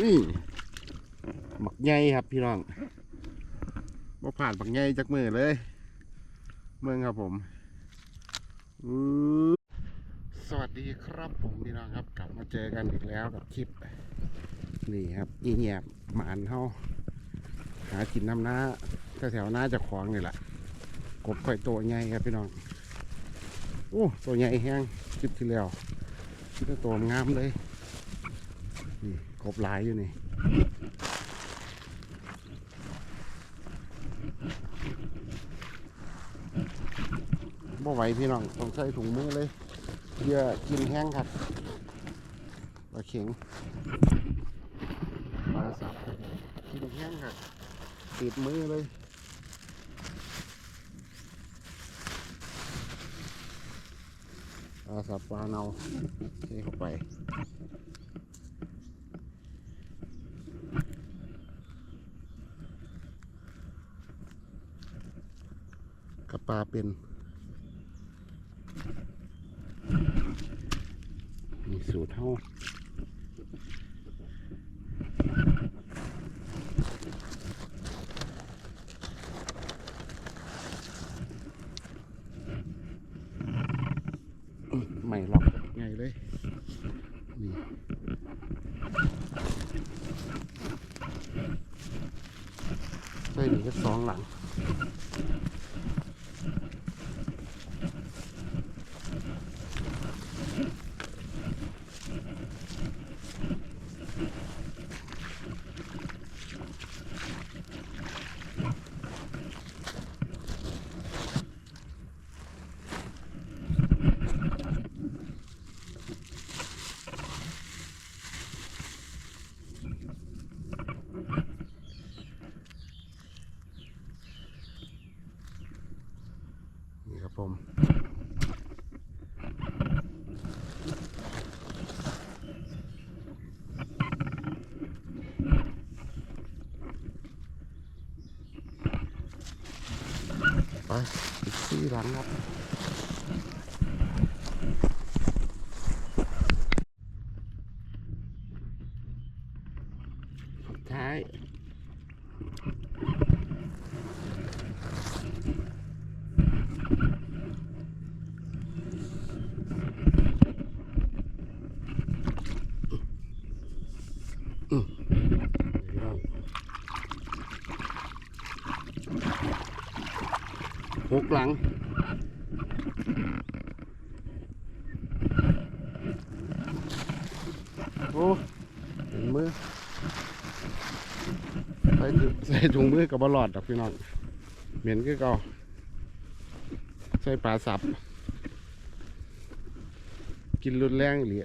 นี่บักใหญ่ครับพี่น้องมาผ่านบักใหญ่จากมือเลย เมืองครับผมสวัสดีครับผมพี่น้องครับ กลับมาเจอกันอีกแล้วกับคลิป นี่ครับ อีเงียบหมานเฮาหากินน้ำน้าแถวๆหน้าจะคลองนี่แหละกบค่อยตัวใหญ่ครับพี่น้องโอ้ตัวใหญ่แห้งคลิปที่แล้วตัวงามเลย กบหลายอยู่นี่บ่ไหวพี่น้องต้องใส่ถุงมือเลยเยื่อกินแห้งครับปลาเข็งปลาสับกินแห้งครับติดมือเลยปลาสับปลาเนาเทเข้าไป กับปลาเป็นมีสูตรเท่าอื้อไม่ล็อกไงเลย นี่ใส่หนึ่งก็สองหลัง หลังครับสุดท้ายหกหลัง อ้เห็นมือใส่ถุใส่ถุงมือกับบอลอดดอกพี่น้องเหม็นก็เก่าใส่ปลาสับ กินรุนแรงอีหลี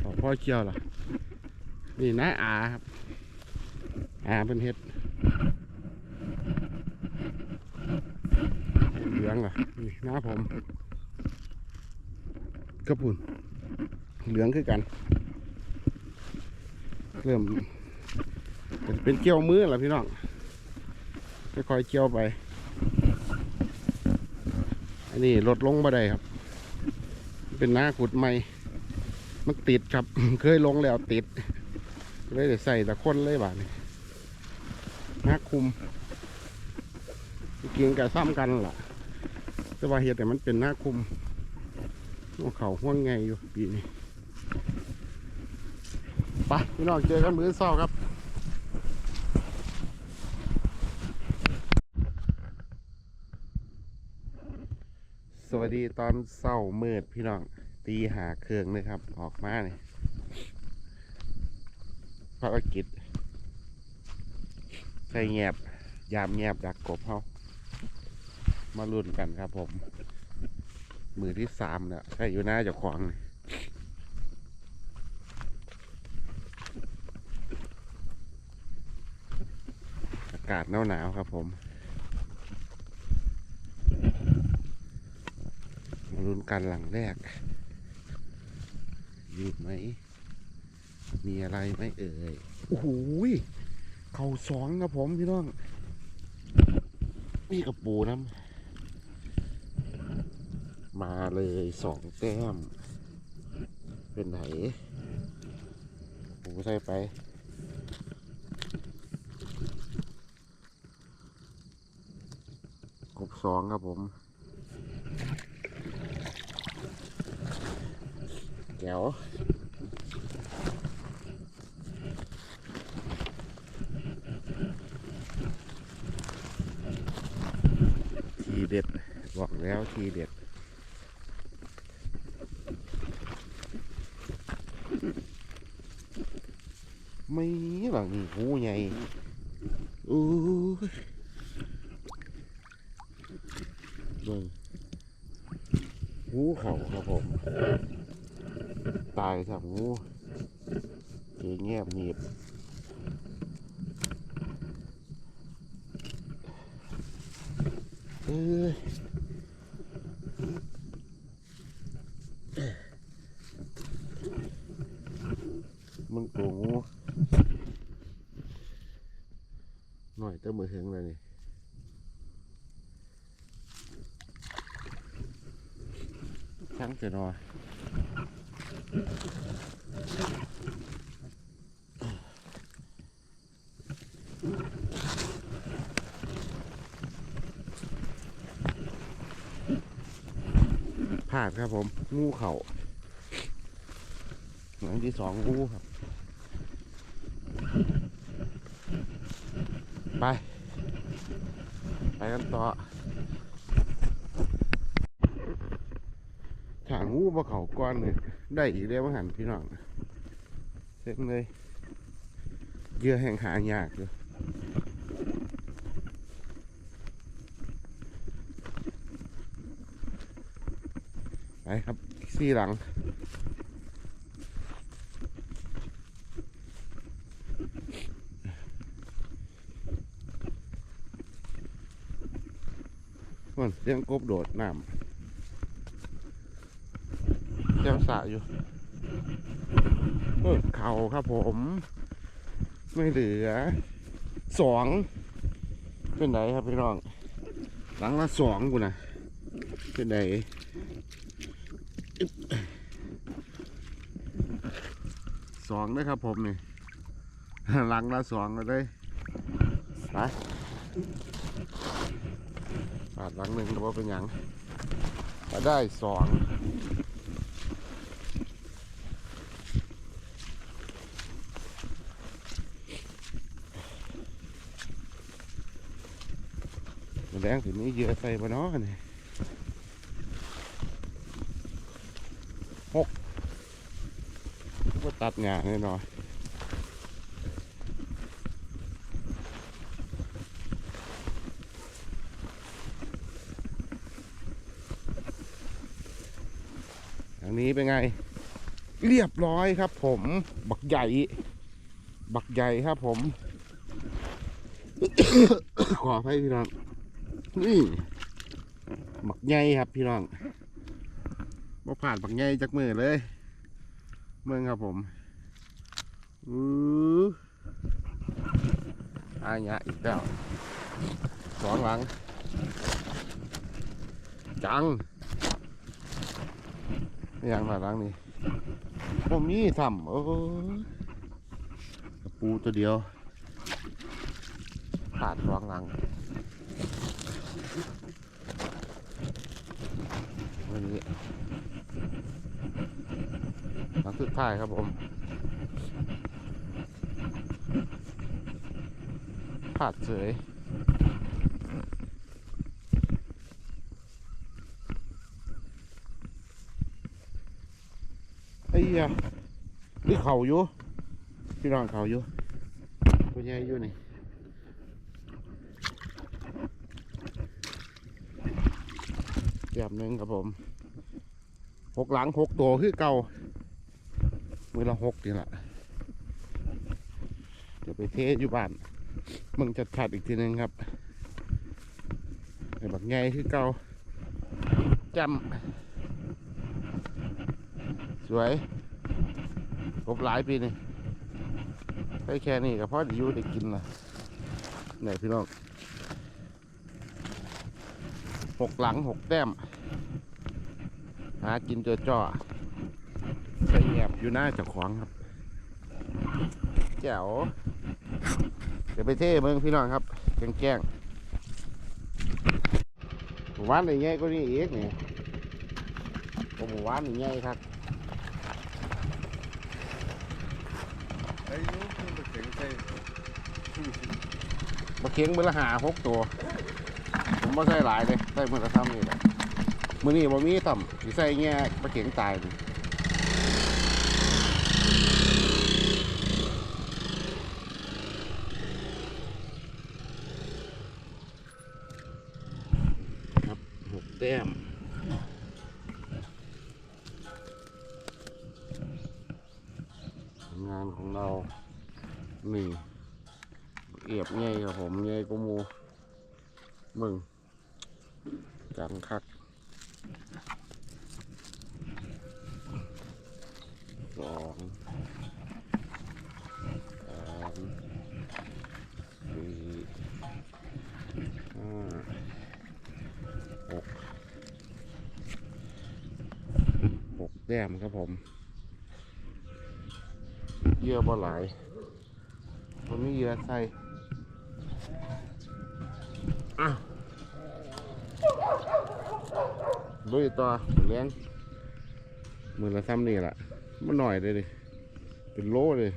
ขอพ่อเคี่ยวล่ะ นี่นะอาครับอาเป็นเฮ็ดเหลืองเหรอะนี่น้าผม กระปุ่นเหลืองคือกัน เริ่มเป็นเป็นเกี่ยวมือแหละพี่น้องค่อยๆเกี่ยวไป อันนี้ลดลงมาได้ครับ เป็นหน้าขุดใหม่ มันติดครับ เคยลงแล้วติด เลยใส่แต่คนเลยบาดนี้หน้าคุมเกียงกับซ้ำกันล่ะ แต่ว่าเห็ดแต่มันเป็นหน้าคุม เขาห่วงไงอยู่ปีนี้ไปพี่น้องเจอกันมือเช้าครับสวัสดีตอนเศร้ามืดพี่น้องตีหาเครื่องเลยครับ ออกมาเนี่ยภารกิจใส่แงบยามแงบดักกบเขามาลุ้นกันครับผม มือที่สามเนี่ยใช่อยู่หน้าเจ้าของนี่อากาศหนาวๆครับผมมาลุ้นกันหลังแรกยืดไหม มีอะไรไหมเอ่ย โอ้โหเข่าสองครับผมพี่น้อง นี่กระปูน้ำ มาเลยสองแต้ม เป็นไหนผมใส่ไปกบสองครับผมแก้วทีเด็ด บอกแล้วทีเด็ด ไม่หลังนี่หูใหญ่โอ้ยดูงหูเขาครับผม ตายครับหูเงียบเงียบเอ้ยมึงตัวงู หน่อยเต้ามือถึงเลยนี่ ช่างเสียหนอยพลาดครับผม งูเข่าหลังที่สองงูครับ ไป ไปกันต่อถา งงูมาเขาก้อนเลยได้อีกแล้วมาหันพี่น้องเสร็จเลยเยื่อแห่งหายากอยู่ไปครับซี่หลังมันเลี้ยงกบโดดน้ำ เจ้าสระอยู่เออเข่าครับผม ไม่เหลือสองเป็นไหนครับพี่น้อง หลังละสองกูนะเป็นไหนสองนะครับผมนี่หลังละสองเลยไปบาทหลังหนึ่งแต่ว่าเป็นยังมาได้สองมันแด งถึงนี้เยอะใส่มาเนาะนี่หกก็ตัดงานหน่อยทางนี้เป็นไง เรียบร้อยครับผม บักใหญ่ บักใหญ่ครับผม ขอให้พี่น้อง นี่บักใหญ่ครับพี่น้องมาผ่านบักใหญ่จากมือเลย เมืองครับผมอืออายะอีกแล้วสองหลัง จังอย่างหลังนี่ผมมีทำโอ้กระปูตัวเดียวขาดรองหลัง นนี้หลังสุดท้ายครับผมขาดเฉยไอ้เหี้ยนี่เขาอยู่พี่น้องเขาอยู่ตัวใหญ่อยู่นี่ แบบหนึ่งครับผมหกหลังหกตัวคือเก่ามือละหกนี่แหละเดี๋ยวไปเทสอยู่บ้านมึงจะถัดอีกทีหนึงครับไอ้บักไงคือเก่าจำสวยครบหลายปีนี่ไปแค่นี้ก็พอได้อยู่ได้กินละไหนพี่น้องหกหลังหกแต้ม หากินเจอจ่อใส่แงบอยู่หน้าเจ้าของครับแจ๋วเดี๋ยวไปเท่เมืองพี่น้องครับแกล้งแกล้งหมู่บ้านไหนใหญ่ก็นี่เอกนี่ก็หมู่บ้านนี่ใหญ่ครับไอ้ยูคือตะเข็งใส่มาเคียงมือละหาหกตัว ผมไม่ใส่หลายเลยใส่มือละซ้ำนี่แหละ มือนี้บ่มีต่ำสิใส่แง่มาเคียงตายนี่ครับหกแต้มงานของเรานี่เอียบไงครับผมไงกูมูมึงจังคัก สองสามสี่ห้าหกหกแต้มครับผมเยื่อบ่หลายมันไม่เยื่อใส่อ้าวด้วยต่อเลี้ยงมือละซ้ำนี่แหละ มันหน่อยเลยดิเป็นโลเลย